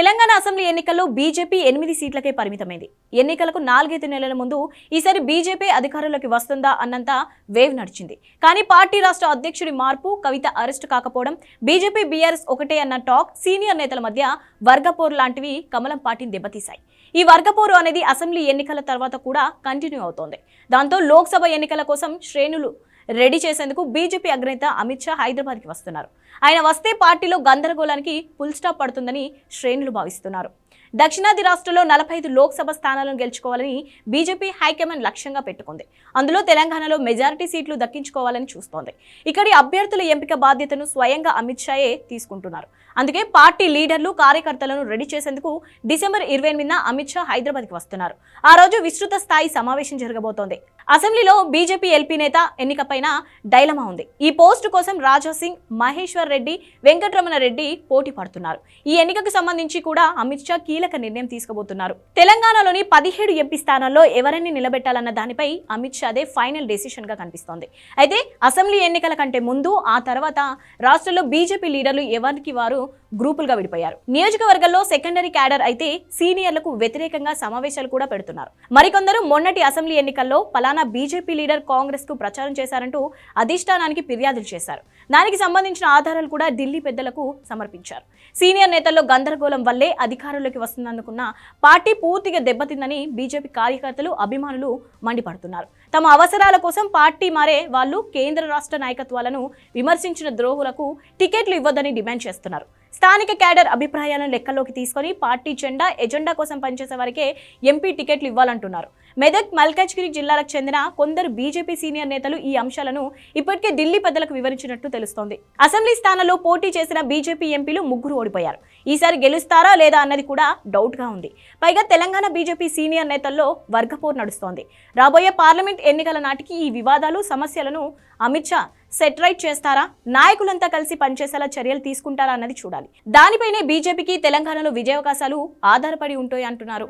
Telangana assembly ఎన్నికల్లో BJP ఎనిమిది సీట్లకే పరిమితమైంది. ఎన్నికలకు నాలుగైదు నెలల ముందు ఈసారి బీజేపీ అధికారంలోకి వస్తుందా అన్నంత వేవ్ నడిచింది. కానీ పార్టీ రాష్ట్ర అధ్యక్షుడి మార్పు కవిత అరెస్టు కాకపోవడం బీజేపీ బీఆర్ఎస్ ఒకటే అన్న టాక్ సీనియర్ నేతల మధ్య వర్గపోరు లాంటివి కమలం పార్టీని దెబ్బతీశాయి. ఈ వర్గపోరు అనేది అసెంబ్లీ ఎన్నికల తర్వాత కూడా కంటిన్యూ అవుతోంది. దాంతో లోక్సభ ఎన్నికల కోసం శ్రేణులు రెడీ చేసేందుకు బీజేపీ అగ్రనేత అమిత్ షా హైదరాబాద్కి వస్తున్నారు. ఆయన వస్తే పార్టీలో గందరగోళానికి ఫుల్ స్టాప్ పడుతుందని శ్రేణులు భావిస్తున్నారు. దక్షిణాది రాష్ట్రంలో నలభై ఐదు లోక్సభ స్థానాలను గెలుచుకోవాలని బీజేపీ హైకమాండ్ లక్ష్యంగా పెట్టుకుంది. అందులో తెలంగాణలో మెజారిటీ సీట్లు దక్కించుకోవాలని చూస్తోంది. ఇక్కడి అభ్యర్థుల ఎంపిక బాధ్యతను స్వయంగా అమిత్ షాయే తీసుకుంటున్నారు. అందుకే పార్టీ లీడర్లు కార్యకర్తలను రెడీ చేసేందుకు డిసెంబర్ ఇరవై ఎనిమిదిన అమిత్ షా హైదరాబాద్కి వస్తున్నారు. ఆ రోజు విస్తృత స్థాయి సమావేశం జరగబోతోంది. అసెంబ్లీలో బీజేపీ ఎల్పీ నేత ఎన్నికపైన డైలమా ఉంది. ఈ పోస్టు కోసం రాజా సింగ్ మహేశ్వర్ రెడ్డి వెంకటరమణ రెడ్డి పోటీ పడుతున్నారు. ఈ ఎన్నికకు సంబంధించి కూడా అమిత్ షా కీలక కీలక నిర్ణయం తీసుకోబోతున్నారు. తెలంగాణలోని పదిహేడు ఎంపీ స్థానాల్లో ఎవరిని నిలబెట్టాలన్న దానిపై అమిత్ షాదే ఫైనల్ డెసిషన్గా కనిపిస్తోంది. అయితే అసెంబ్లీ ఎన్నికల కంటే ముందు ఆ తర్వాత రాష్ట్రంలో బీజేపీ లీడర్లు ఎవరికి వారు గ్రూపులుగా విడిపోయారు. నియోజకవర్గంలో సెకండరీ క్యాడర్ అయితే సీనియర్లకు వ్యతిరేకంగా సమావేశాలు కూడా పెడుతున్నారు. మరికొందరు మొన్నటి అసెంబ్లీ ఎన్నికల్లో పలానా బీజేపీ లీడర్ కాంగ్రెస్కు ప్రచారం చేశారంటూ అధిష్టానానికి ఫిర్యాదులు చేశారు. దానికి సంబంధించిన ఆధారాలు కూడా ఢిల్లీ పెద్దలకు సమర్పించారు. సీనియర్ నేతల్లో గందరగోళం వల్లే అధికారంలోకి వస్తుందనుకున్న పార్టీ పూర్తిగా దెబ్బతిందని బీజేపీ కార్యకర్తలు అభిమానులు మండిపడుతున్నారు. తమ అవసరాల కోసం పార్టీ మారే వాళ్ళు కేంద్ర రాష్ట్ర నాయకత్వాలను విమర్శించిన ద్రోహులకు టికెట్లు ఇవ్వద్దని డిమాండ్ చేస్తున్నారు. స్థానిక క్యాడర్ అభిప్రాయాలను లెక్కలోకి తీసుకొని పార్టీ జెండా ఎజెండా కోసం పనిచేసే వారికే ఎంపీ టికెట్లు ఇవ్వాలంటున్నారు. మెదక్ మల్కాజ్గిరి జిల్లాలకు చెందిన కొందరు బీజేపీ సీనియర్ నేతలు ఈ అంశాలను ఇప్పటికే ఢిల్లీ పెద్దలకు వివరించినట్టు తెలుస్తోంది. అసెంబ్లీ స్థానంలో పోటీ చేసిన బీజేపీ ఎంపీలు ముగ్గురు ఓడిపోయారు. ఈసారి గెలుస్తారా లేదా అన్నది కూడా డౌట్గా ఉంది. పైగా తెలంగాణ బీజేపీ సీనియర్ నేతల్లో వర్గపోరు నడుస్తోంది. రాబోయే పార్లమెంట్ ఎన్నికల నాటికి ఈ వివాదాలు సమస్యలను అమిత్ షా సెటరైట్ చేస్తారా? నాయకులంతా కలిసి పనిచేసేలా చర్యలు తీసుకుంటారా అన్నది చూడాలి. దానిపైనే బీజేపీకి తెలంగాణలో విజయావకాశాలు ఆధారపడి ఉంటాయి అంటున్నారు.